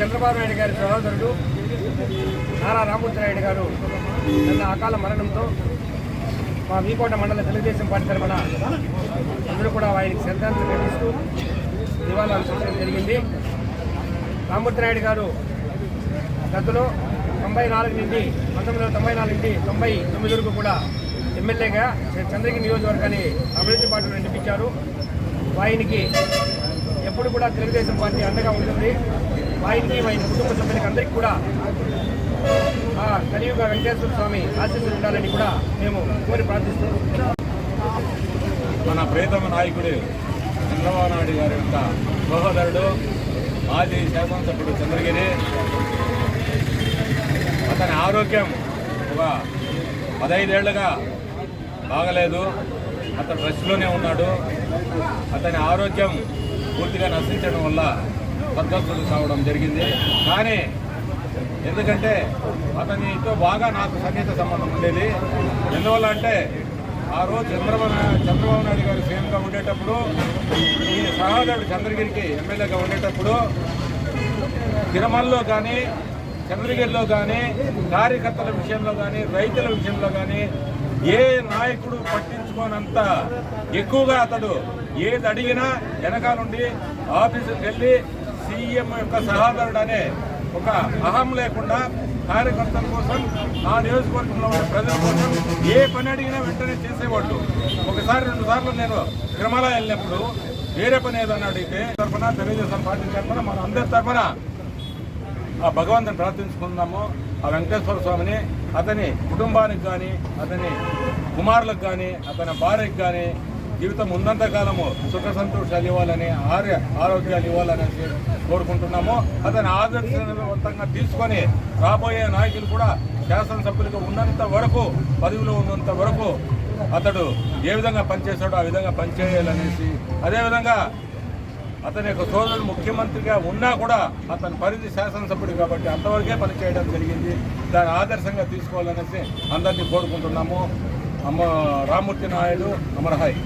చంద్రబాబు నాయుడు గారి సహోదరుడు నారా రామూర్తినాయుడు గారు నిన్న అకాల మరణంతో మా వీకోట మండల తెలుగుదేశం పార్టీ తరఫున అందరూ కూడా ఆయనకి శ్రద్ధాంజలి ఘటిస్తూ నివాళులు చూడడం జరిగింది. రామూర్తినాయుడు గారు గతంలో తొంభై నాలుగు నుండి పంతొమ్మిది వందల తొంభై నాలుగు నుండి తొంభై తొమ్మిది వరకు కూడా ఎమ్మెల్యేగా చంద్రగిరి నియోజకవర్గాన్ని అభివృద్ధి పార్టీలో నడిపించారు ఆయనకి ఎప్పుడు కూడా తెలుగుదేశం పార్టీ అండగా ఉంటుంది. ఆయనకి ఆయన కుటుంబ సభ్యులకి అందరికీ కూడా కలియుగ వెంకటేశ్వర స్వామి ఆశీస్సులు ఉండాలని కూడా మేము కోరి ప్రార్థిస్తున్నాం. మన ప్రియతమ నాయకుడు చంద్రబాబు నాయుడు గారి యొక్క సహోదరుడు మాజీ శాసనసభ్యుడు చంద్రగిరి. అతని ఆరోగ్యం ఒక పదైదేళ్ళుగా బాగలేదు. అతను రెస్ట్లోనే ఉన్నాడు. అతని ఆరోగ్యం పూర్తిగా నశించడం వల్ల పద్ధతులు కావడం జరిగింది. కానీ ఎందుకంటే అతనితో బాగా నాకు సన్నిహిత సంబంధం ఉండేది. ఎందువల్ల అంటే ఆ రోజు చంద్రబాబు చంద్రబాబు నాయుడు గారు సీఎంగా ఉండేటప్పుడు ఈ సహోదరుడు చంద్రగిరికి ఎమ్మెల్యేగా ఉండేటప్పుడు తిరుమలలో కానీ చంద్రగిరిలో కానీ కార్యకర్తల విషయంలో కానీ రైతుల విషయంలో కానీ ఏ నాయకుడు పట్టించుకోనంత ఎక్కువగా అతడు ఏది అడిగినా వెనకాలండి ఆఫీసుకి వెళ్ళి సీఎం యొక్క సహోదరుడు అనే ఒక అహం లేకుండా కార్యకర్తల కోసం ఆ నియోజకవర్గంలో ఉన్న ప్రజల కోసం ఏ పని అడిగినా వెంటనే చేసేవాళ్ళు. ఒకసారి రెండు సార్లు నేను తిరుమల వెళ్ళినప్పుడు వేరే పని ఏదన్నా అడిగితే తరఫున తెలుగుదేశం పార్టీ తరఫున మన అందరి తరఫున ఆ భగవంతుని ప్రార్థించుకుందాము. ఆ వెంకటేశ్వర స్వామిని అతని కుటుంబానికి కానీ అతని కుమారులకు కానీ అతని భార్యకు కానీ జీవితం ఉన్నంత కాలము సుఖ సంతోషాలు ఇవ్వాలని ఆర్య ఆరోగ్యాలు ఇవ్వాలనేసి కోరుకుంటున్నాము. అతని ఆదర్శవంతంగా తీసుకొని రాబోయే నాయకులు కూడా శాసనసభ్యులుగా ఉన్నంత వరకు పదవిలో ఉన్నంత వరకు అతడు ఏ విధంగా పనిచేశాడో ఆ విధంగా పనిచేయాలనేసి అదేవిధంగా అతని యొక్క సోదరుడు ముఖ్యమంత్రిగా ఉన్నా కూడా అతని పరిధి శాసనసభ్యుడు కాబట్టి అంతవరకే పనిచేయడం జరిగింది. దాన్ని ఆదర్శంగా తీసుకోవాలనేసి అందరినీ కోరుకుంటున్నాము. అమ్మ రామూర్తి నాయుడు అమరహాయ్.